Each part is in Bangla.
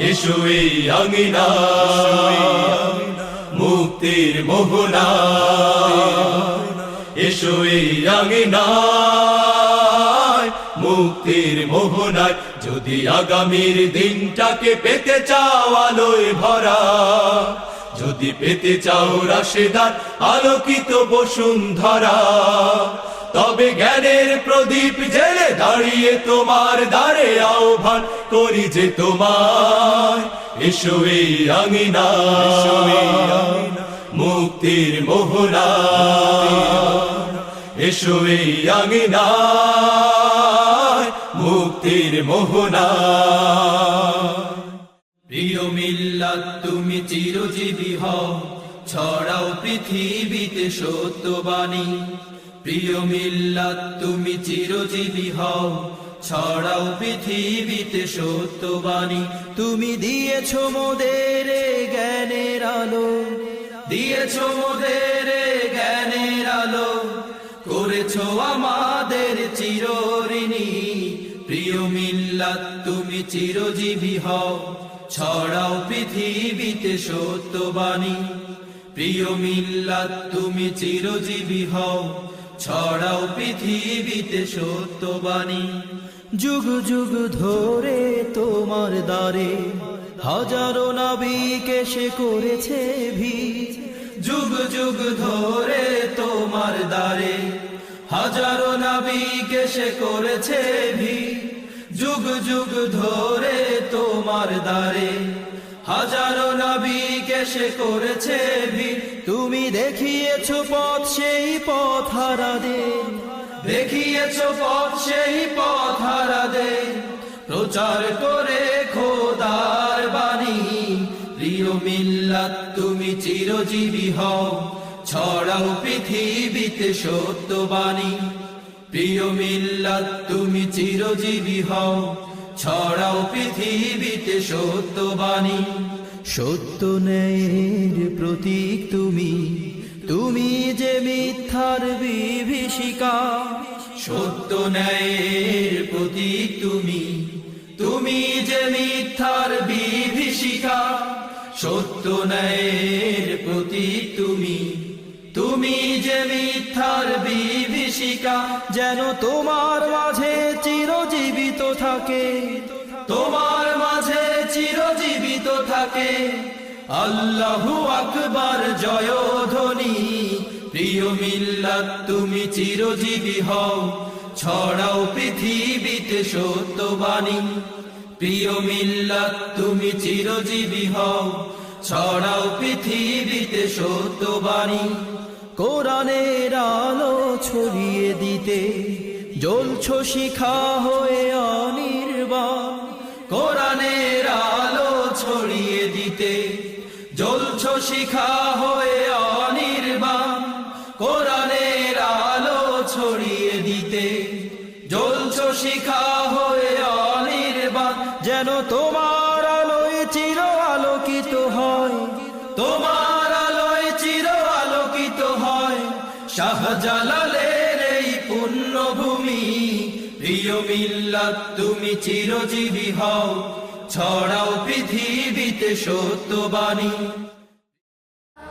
এসো মুক্তির মোহনা এসো এই মুক্তির মোহনায় যদি আগামীর দিনটাকে পেতে চাও আলোয় ভরা যদি পেতে চাও রাশেদার আলোকিত বসুন্ধরা তবে জ্ঞানের প্রদীপ জেলে দাঁড়িয়ে তোমার দ্বারে আহ্বান করি যে তোমার এসো এই আঙিনা। মুক্তির মোহনা। এসো এই আঙিনা মুক্তির মোহনা। প্রিয় মিল্লাত তুমি চিরজীবী হও। ছড়াও পৃথিবীতে সত্যবাণী। প্রিয় মিল্লাত, তুমি চিরজীবী হও। ছড়াও পৃথিবীতে সত্যবাণী। তুমি দিয়েছ মোদের জ্ঞানের আলো। দিয়েছ মোদের জ্ঞানের আলো। করেছ আমাদের চিরঋণী। প্রিয় মিল্লাত, তুমি চিরজীবী হও। ছড়াও পৃথিবীতে সত্যবাণী। প্রিয় মিল্লাত, তুমি চিরজীবী হও। ছড়াও পৃথিবীতে সত্যবাণী যুগ যুগ ধরে তোমার দ্বারে হাজারো নাবিক এসে করেছে ভিড়। যুগ যুগ ধরে তোমার দ্বারে হাজারো নাবিক এসে করেছে ভিড়। যুগ যুগ ধরে তোমার দ্বারে হাজারো নাবিক এসে করেছে তুমি দেখিয়েছ পথ, সেই পথ হারাদের দেখিয়েছ পথ, সেই পথ হারাদের প্রচার করে খোদার বাণী। প্রিয় মিল্লাত, তুমি চিরজীবী হও। ছড়াও পৃথিবীতে সত্যবাণী। প্রিয় মিল্লাত, তুমি চিরজীবী হও। ছড়াও পৃথিবীতে সত্যবাণী। সত্য ন্যায়ের প্রতীক তুমি তুমি যে মিথ্যার বিভীষিকা, সত্য ন্যায়ের প্রতীক তুমি তুমি যে মিথ্যার বিভীষিকা, সত্য ন্যায়ের প্রতীক তুমি তুমি যে মিথ্যার বিভীষিকা, যেন তোমার মাঝে চিরজীবিত থাকে, তোমার চিরজীবিত থাকে। আল্লাহু আকবার জয় ধ্বনি প্রিয় মিল্লাত, তুমি চিরজীবী হও। ছড়াও পৃথিবীতে সত্যবাণী। প্রিয় মিল্লাত, তুমি চিরজীবী হও। ছড়াও পৃথিবীতে সত্যবাণী। কোরআনের আলো ছড়িয়ে দিতে, জ্বলছ শিখা হয়ে অনির্বাণ। জ্বলছ শিখা হয়ে অনির্বাণ। কোরআনের আলো ছড়িয়ে দিতে। জ্বলছ শিখা হয়ে অনির্বাণ। যেন তোমার আলোয় চির আলোকিত হয়। তোমার আলোয় চির আলোকিত হয়। শাহজালালের এই পুণ্যভূমি। প্রিয় মিল্লাত, তুমি চিরজীবী হও। ছড়াও পৃথিবীতে সত্যবাণী।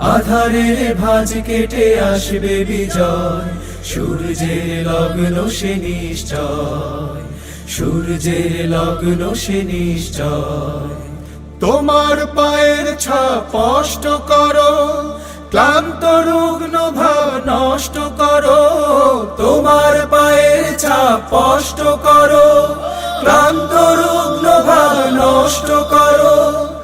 আধারের ভাজ কেটে আসবে বিজয়। সূর্যের লগ্ন সে নিশ্চয়। সূর্যের লগ্ন সে নিশ্চয়। তোমার পায়ের ছা স্পষ্ট করো, ক্লান্ত রুগ্ন ভাব নষ্ট করো। তোমার পায়ের ছাপ স্পষ্ট করো, ক্লান্ত রুগ্ন ভাব নষ্ট করো।